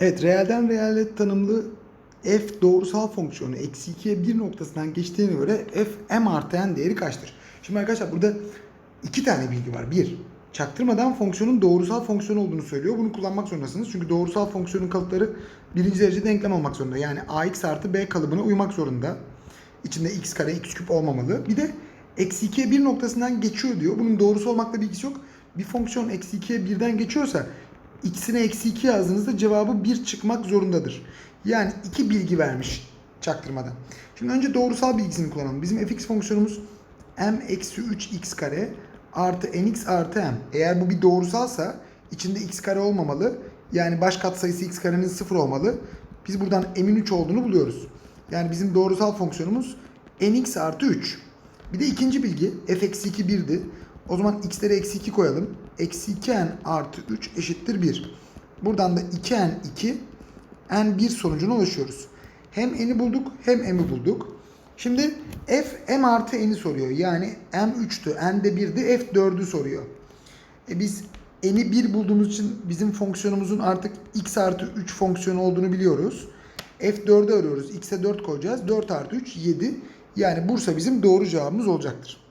Evet, reelden reale tanımlı f doğrusal fonksiyonu eksi 2'ye 1 noktasından geçtiğine göre f m artı n değeri kaçtır? Şimdi arkadaşlar burada iki tane bilgi var. Bir, çaktırmadan fonksiyonun doğrusal fonksiyon olduğunu söylüyor. Bunu kullanmak zorundasınız. Çünkü doğrusal fonksiyonun kalıpları birinci derece denklem olmak zorunda. Yani ax artı b kalıbına uymak zorunda. İçinde x kare x küp olmamalı. Bir de eksi 2'ye 1 noktasından geçiyor diyor. Bunun doğrusu olmakla bir ilgisi yok. Bir fonksiyon eksi 2'ye 1'den geçiyorsa x'ine eksi 2 yazdığınızda cevabı 1 çıkmak zorundadır. Yani iki bilgi vermiş çaktırmadan. Şimdi önce doğrusal bilgisini kullanalım. Bizim fx fonksiyonumuz m eksi 3x kare artı nx artı m. Eğer bu bir doğrusalsa içinde x kare olmamalı. Yani baş katsayısı x karenin 0 olmalı. Biz buradan m'in 3 olduğunu buluyoruz. Yani bizim doğrusal fonksiyonumuz nx artı 3. Bir de ikinci bilgi f eksi 2 1'di. O zaman x'lere eksi 2 koyalım. Eksi 2n artı 3 eşittir 1. Buradan da 2n 2 n 1 sonucuna ulaşıyoruz. Hem n'i bulduk hem m'i bulduk. Şimdi f m artı n'i soruyor. Yani m 3'tü, n de 1'di, f 4'ü soruyor. E biz n'i 1 bulduğumuz için bizim fonksiyonumuzun artık x artı 3 fonksiyonu olduğunu biliyoruz. f4'ü arıyoruz. x'e 4 koyacağız. 4 artı 3 7. Yani Bursa bizim doğru cevabımız olacaktır.